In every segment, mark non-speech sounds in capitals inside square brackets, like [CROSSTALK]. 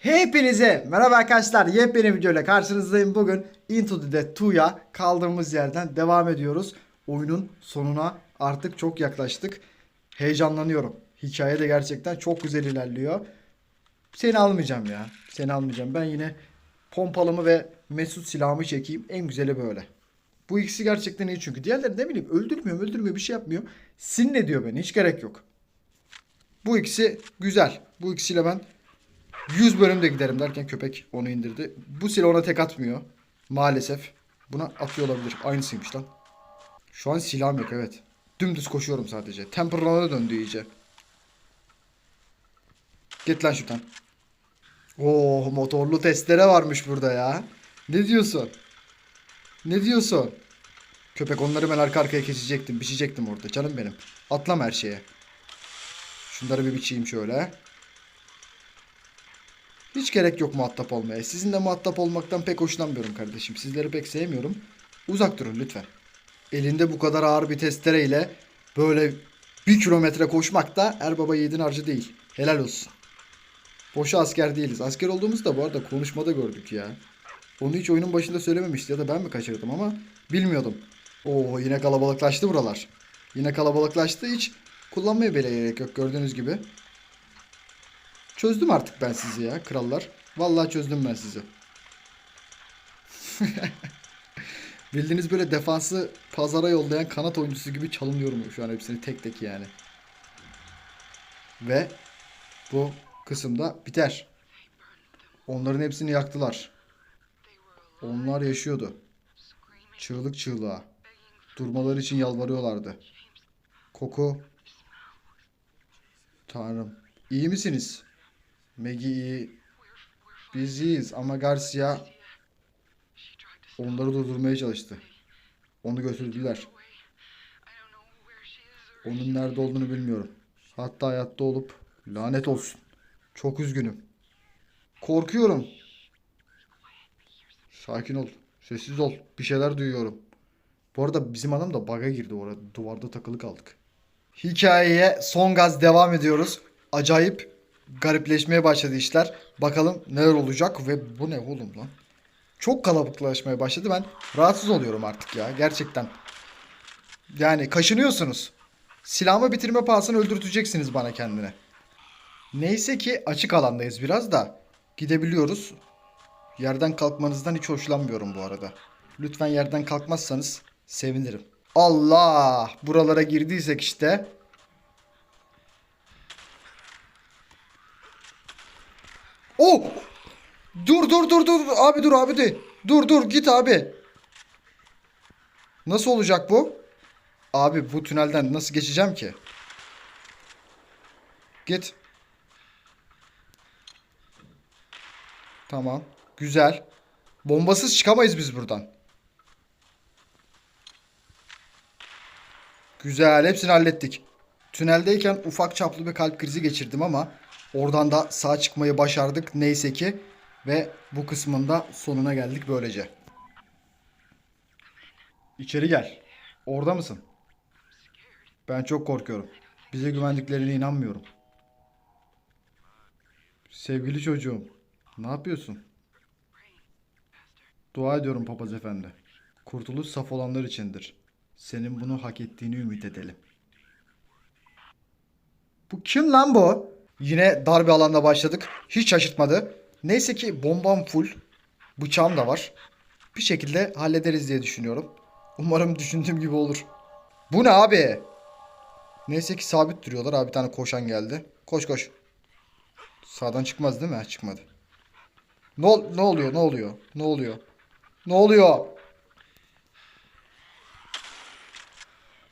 Hepinize merhaba arkadaşlar. Yepyeni videoyla karşınızdayım. Bugün Into the Dead 2'ya kaldığımız yerden devam ediyoruz. Oyunun sonuna artık çok yaklaştık. Heyecanlanıyorum. Hikaye de gerçekten çok güzel ilerliyor. Seni almayacağım ya. Seni almayacağım. Ben yine pompalımı ve Mesut silahımı çekeyim. En güzeli böyle. Bu ikisi gerçekten iyi çünkü. Diğerleri ne bileyim öldürmüyor öldürmüyor bir şey yapmıyor. Sinir ediyor beni. Hiç gerek yok. Bu ikisi güzel. Bu ikisiyle ben 100 bölümde giderim derken köpek onu indirdi. Bu silah ona tek atmıyor. Maalesef. Buna atıyor olabilir. Aynısıymış lan. Şu an silahım yok evet. Dümdüz koşuyorum sadece. Temper Run'a döndü iyice. Git lan şuradan. Oo motorlu testere varmış burada ya. Ne diyorsun? Ne diyorsun? Köpek onları ben arka arkaya kesecektim. Biçecektim orada. Canım benim. Atlam her şeye. Şunları bir biçeyim şöyle. Hiç gerek yok muhatap olmaya. Sizinle muhatap olmaktan pek hoşlanmıyorum kardeşim. Sizleri pek sevmiyorum. Uzak durun lütfen. Elinde bu kadar ağır bir testereyle böyle bir kilometre koşmak da er baba yiğidin harcı değil. Helal olsun. Boşa asker değiliz. Asker olduğumuzu da bu arada konuşmada gördük ya. Onu hiç oyunun başında söylememişti ya da ben mi kaçırdım ama bilmiyordum. Oo yine kalabalıklaştı buralar. Yine kalabalıklaştı hiç kullanmaya bile gerek yok gördüğünüz gibi. Çözdüm artık ben sizi ya krallar. Vallahi çözdüm ben sizi. [LAUGHS] Bildiğiniz böyle defansı pazara yollayan kanat oyuncusu gibi çalınıyorum şu an hepsini tek tek yani. Ve bu kısımda biter. Onların hepsini yaktılar. Onlar yaşıyordu. Çığlık çığlığa. Durmaları için yalvarıyorlardı. Koku. Tanrım. İyi misiniz? Maggie iyi. Biz iyiyiz ama Garcia onları durdurmaya çalıştı. Onu götürdüler. Onun nerede olduğunu bilmiyorum. Hatta hayatta olup lanet olsun. Çok üzgünüm. Korkuyorum. Sakin ol. Sessiz ol. Bir şeyler duyuyorum. Bu arada bizim adam da bug'a girdi orada. Duvarda takılı kaldık. Hikayeye son gaz devam ediyoruz. Acayip garipleşmeye başladı işler. Bakalım neler olacak ve bu ne oğlum lan? Çok kalabalıklaşmaya başladı. Ben rahatsız oluyorum artık ya. Gerçekten. Yani kaşınıyorsunuz. Silahımı bitirme pahasına öldürteceksiniz bana kendine. Neyse ki açık alandayız biraz da. Gidebiliyoruz. Yerden kalkmanızdan hiç hoşlanmıyorum bu arada. Lütfen yerden kalkmazsanız sevinirim. Allah! Buralara girdiysek işte. Oh! Dur dur dur dur abi dur abi de. Dur dur git abi. Nasıl olacak bu? Abi bu tünelden nasıl geçeceğim ki? Git. Tamam. Güzel. Bombasız çıkamayız biz buradan. Güzel. Hepsini hallettik. Tüneldeyken ufak çaplı bir kalp krizi geçirdim ama oradan da sağ çıkmayı başardık neyse ki ve bu kısmında sonuna geldik böylece. İçeri gel. Orada mısın? Ben çok korkuyorum. Bize güvendiklerine inanmıyorum. Sevgili çocuğum, ne yapıyorsun? Dua ediyorum papaz efendi. Kurtuluş saf olanlar içindir. Senin bunu hak ettiğini ümit edelim. Bu kim lan bu? Yine dar bir alanda başladık. Hiç şaşırtmadı. Neyse ki bombam full. Bıçağım da var. Bir şekilde hallederiz diye düşünüyorum. Umarım düşündüğüm gibi olur. Bu ne abi? Neyse ki sabit duruyorlar. Abi bir tane koşan geldi. Koş koş. Sağdan çıkmaz değil mi? Ha, çıkmadı. Ne, ol- ne oluyor? Ne oluyor? Ne oluyor? Ne oluyor?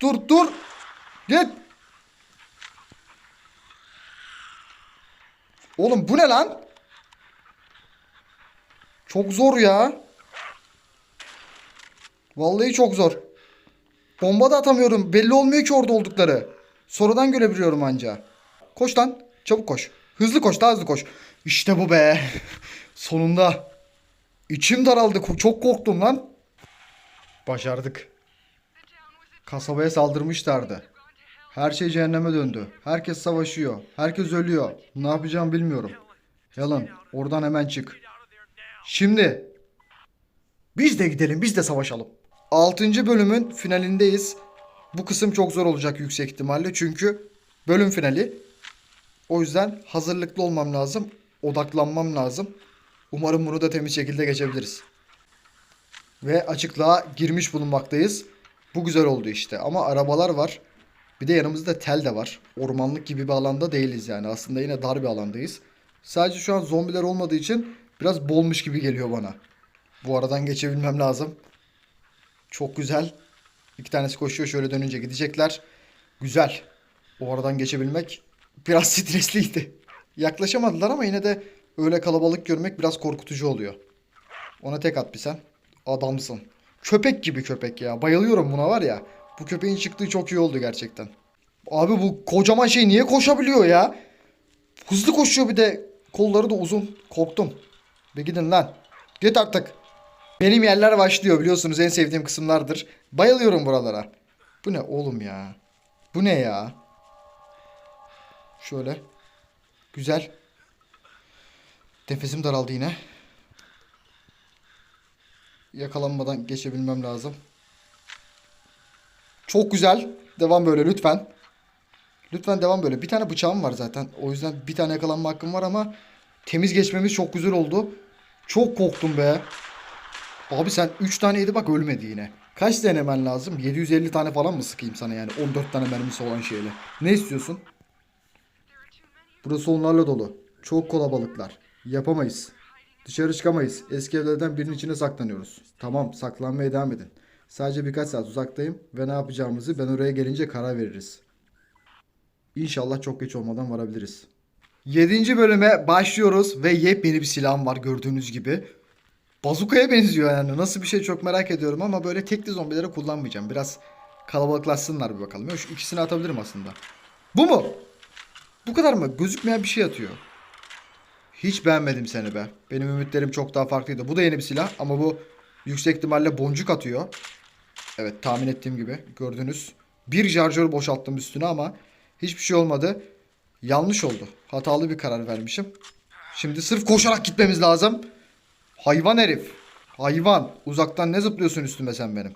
Dur dur. Git. Oğlum bu ne lan? Çok zor ya. Vallahi çok zor. Bomba da atamıyorum. Belli olmuyor ki orada oldukları. Sonradan görebiliyorum anca. Koş lan. Çabuk koş. Hızlı koş. Daha hızlı koş. İşte bu be. [LAUGHS] Sonunda. İçim daraldı. Çok korktum lan. Başardık. Kasabaya saldırmışlardı. Her şey cehenneme döndü. Herkes savaşıyor. Herkes ölüyor. Ne yapacağımı bilmiyorum. Helen oradan hemen çık. Şimdi biz de gidelim biz de savaşalım. 6. bölümün finalindeyiz. Bu kısım çok zor olacak yüksek ihtimalle çünkü bölüm finali. O yüzden hazırlıklı olmam lazım. Odaklanmam lazım. Umarım bunu da temiz şekilde geçebiliriz. Ve açıklığa girmiş bulunmaktayız. Bu güzel oldu işte ama arabalar var. Bir de yanımızda tel de var. Ormanlık gibi bir alanda değiliz yani. Aslında yine dar bir alandayız. Sadece şu an zombiler olmadığı için biraz bolmuş gibi geliyor bana. Bu aradan geçebilmem lazım. Çok güzel. İki tanesi koşuyor şöyle dönünce gidecekler. Güzel. O aradan geçebilmek biraz [LAUGHS] stresliydi. Yaklaşamadılar ama yine de öyle kalabalık görmek biraz korkutucu oluyor. Ona tek at bir sen. Adamsın. Köpek gibi köpek ya. Bayılıyorum buna var ya. Bu köpeğin çıktığı çok iyi oldu gerçekten. Abi bu kocaman şey niye koşabiliyor ya? Hızlı koşuyor bir de. Kolları da uzun. Korktum. Bir gidin lan. Git artık. Benim yerler başlıyor biliyorsunuz en sevdiğim kısımlardır. Bayılıyorum buralara. Bu ne oğlum ya? Bu ne ya? Şöyle. Güzel. Nefesim daraldı yine. Yakalanmadan geçebilmem lazım. Çok güzel. Devam böyle lütfen. Lütfen devam böyle. Bir tane bıçağım var zaten. O yüzden bir tane yakalanma hakkım var ama temiz geçmemiz çok güzel oldu. Çok korktum be. Abi sen 3 tane yedi bak ölmedi yine. Kaç denemen lazım? 750 tane falan mı sıkayım sana yani 14 tane mermisi olan şeyle. Ne istiyorsun? Burası onlarla dolu. Çok kalabalıklar. Yapamayız. Dışarı çıkamayız. Eski evlerden birinin içine saklanıyoruz. Tamam saklanmaya devam edin. Sadece birkaç saat uzaktayım ve ne yapacağımızı ben oraya gelince karar veririz. İnşallah çok geç olmadan varabiliriz. 7. bölüme başlıyoruz ve yepyeni bir silahım var gördüğünüz gibi. Bazukaya benziyor yani. Nasıl bir şey çok merak ediyorum ama böyle tekli zombilere kullanmayacağım. Biraz kalabalıklaşsınlar bir bakalım. Ya Şu ikisini atabilirim aslında. Bu mu? Bu kadar mı? Gözükmeyen bir şey atıyor. Hiç beğenmedim seni be. Benim ümitlerim çok daha farklıydı. Bu da yeni bir silah ama bu yüksek ihtimalle boncuk atıyor. Evet tahmin ettiğim gibi gördünüz. Bir şarjör boşalttım üstüne ama hiçbir şey olmadı. Yanlış oldu. Hatalı bir karar vermişim. Şimdi sırf koşarak gitmemiz lazım. Hayvan herif. Hayvan. Uzaktan ne zıplıyorsun üstüme sen benim?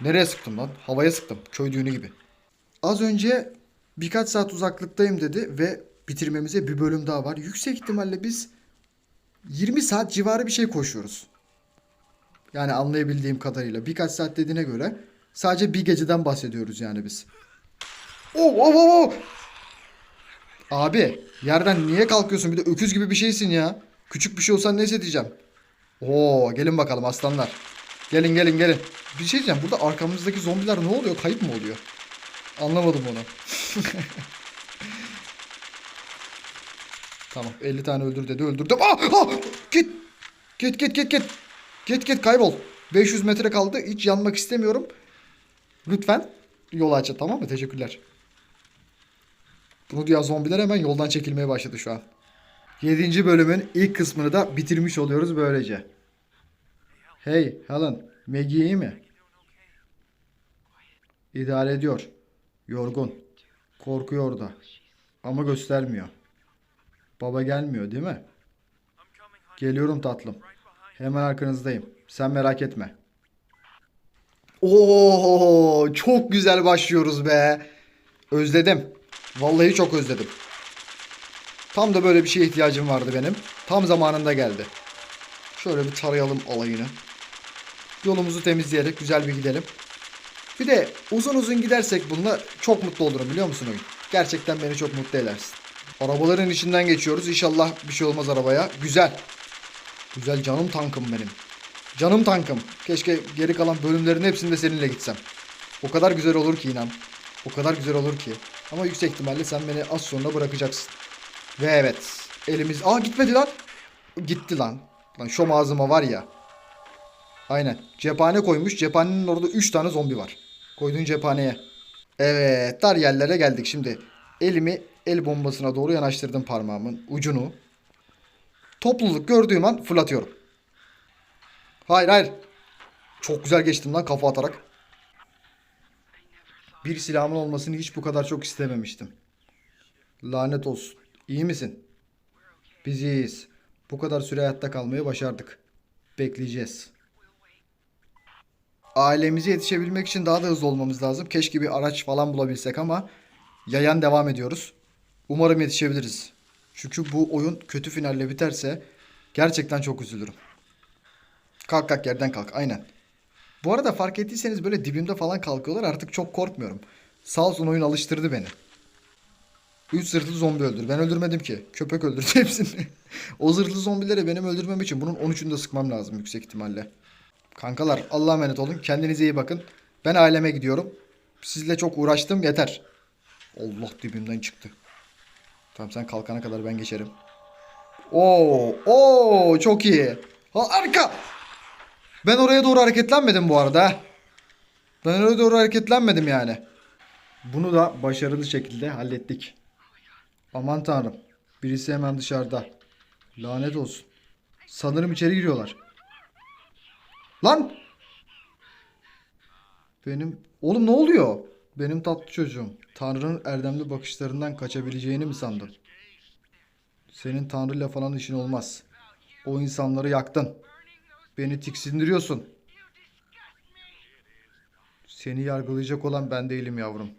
Nereye sıktım lan? Havaya sıktım. Köy düğünü gibi. Az önce birkaç saat uzaklıktayım dedi ve bitirmemize bir bölüm daha var. Yüksek ihtimalle biz 20 saat civarı bir şey koşuyoruz. Yani anlayabildiğim kadarıyla. Birkaç saat dediğine göre sadece bir geceden bahsediyoruz yani biz. Oh, oh, oh, oh. Abi yerden niye kalkıyorsun? Bir de öküz gibi bir şeysin ya. Küçük bir şey olsan neyse diyeceğim. Oo gelin bakalım aslanlar. Gelin gelin gelin. Bir şey diyeceğim. Burada arkamızdaki zombiler ne oluyor? Kayıp mı oluyor? Anlamadım onu. [LAUGHS] tamam 50 tane öldür dedi öldürdüm. Ah, ah! Git. Git git git git. Git git kaybol. 500 metre kaldı. Hiç yanmak istemiyorum. Lütfen yol aç tamam mı? Teşekkürler. Bunu duyan zombiler hemen yoldan çekilmeye başladı şu an. 7. bölümün ilk kısmını da bitirmiş oluyoruz böylece. Hey Helen, Maggie iyi mi? İdare ediyor. Yorgun. Korkuyor da. Ama göstermiyor. Baba gelmiyor değil mi? Geliyorum tatlım. Hemen arkanızdayım. Sen merak etme. Oo, çok güzel başlıyoruz be. Özledim. Vallahi çok özledim. Tam da böyle bir şeye ihtiyacım vardı benim. Tam zamanında geldi. Şöyle bir tarayalım alayını. Yolumuzu temizleyerek güzel bir gidelim. Bir de uzun uzun gidersek bununla çok mutlu olurum biliyor musun oyun? Gerçekten beni çok mutlu edersin. Arabaların içinden geçiyoruz. İnşallah bir şey olmaz arabaya. Güzel. Güzel canım tankım benim. Canım tankım. Keşke geri kalan bölümlerin hepsinde seninle gitsem. O kadar güzel olur ki inan. O kadar güzel olur ki. Ama yüksek ihtimalle sen beni az sonra bırakacaksın. Ve evet. Elimiz... Aa gitmedi lan. Gitti lan. Lan şom ağzıma var ya. Aynen. Cephane koymuş. Cephanenin orada 3 tane zombi var. Koyduğun cephaneye. Evet. Dar yerlere geldik şimdi. Elimi el bombasına doğru yanaştırdım parmağımın ucunu. Topluluk gördüğüm an fırlatıyorum. Hayır hayır. Çok güzel geçtim lan kafa atarak. Bir silahımın olmasını hiç bu kadar çok istememiştim. Lanet olsun. İyi misin? Biziz. Bu kadar süre hayatta kalmayı başardık. Bekleyeceğiz. Ailemize yetişebilmek için daha da hızlı olmamız lazım. Keşke bir araç falan bulabilsek ama yayan devam ediyoruz. Umarım yetişebiliriz. Çünkü bu oyun kötü finalle biterse gerçekten çok üzülürüm. Kalk kalk yerden kalk aynen. Bu arada fark ettiyseniz böyle dibimde falan kalkıyorlar artık çok korkmuyorum. Sağ olsun oyun alıştırdı beni. Üç zırhlı zombi öldür. Ben öldürmedim ki. Köpek öldürdü [LAUGHS] hepsini. o zırhlı zombileri benim öldürmem için bunun 13'ünü de sıkmam lazım yüksek ihtimalle. Kankalar Allah'a emanet olun. Kendinize iyi bakın. Ben aileme gidiyorum. Sizle çok uğraştım yeter. Allah dibimden çıktı. Tamam sen kalkana kadar ben geçerim. Oo, oo çok iyi. Ha, arka. Ben oraya doğru hareketlenmedim bu arada. Ben oraya doğru hareketlenmedim yani. Bunu da başarılı şekilde hallettik. Aman tanrım. Birisi hemen dışarıda. Lanet olsun. Sanırım içeri giriyorlar. Lan! Benim... Oğlum ne oluyor? Benim tatlı çocuğum. Tanrı'nın erdemli bakışlarından kaçabileceğini mi sandın? Senin Tanrı'yla falan işin olmaz. O insanları yaktın. Beni tiksindiriyorsun. Seni yargılayacak olan ben değilim yavrum.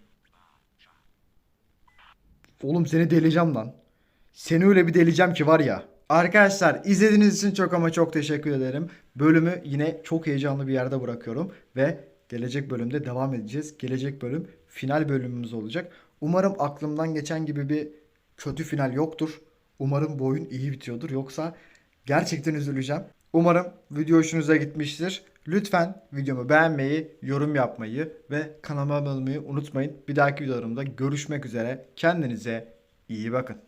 Oğlum seni deleceğim lan. Seni öyle bir deleceğim ki var ya. Arkadaşlar izlediğiniz için çok ama çok teşekkür ederim. Bölümü yine çok heyecanlı bir yerde bırakıyorum. Ve gelecek bölümde devam edeceğiz. Gelecek bölüm final bölümümüz olacak. Umarım aklımdan geçen gibi bir kötü final yoktur. Umarım bu oyun iyi bitiyordur. Yoksa gerçekten üzüleceğim. Umarım video hoşunuza gitmiştir. Lütfen videomu beğenmeyi, yorum yapmayı ve kanalıma abone olmayı unutmayın. Bir dahaki videolarımda görüşmek üzere. Kendinize iyi bakın.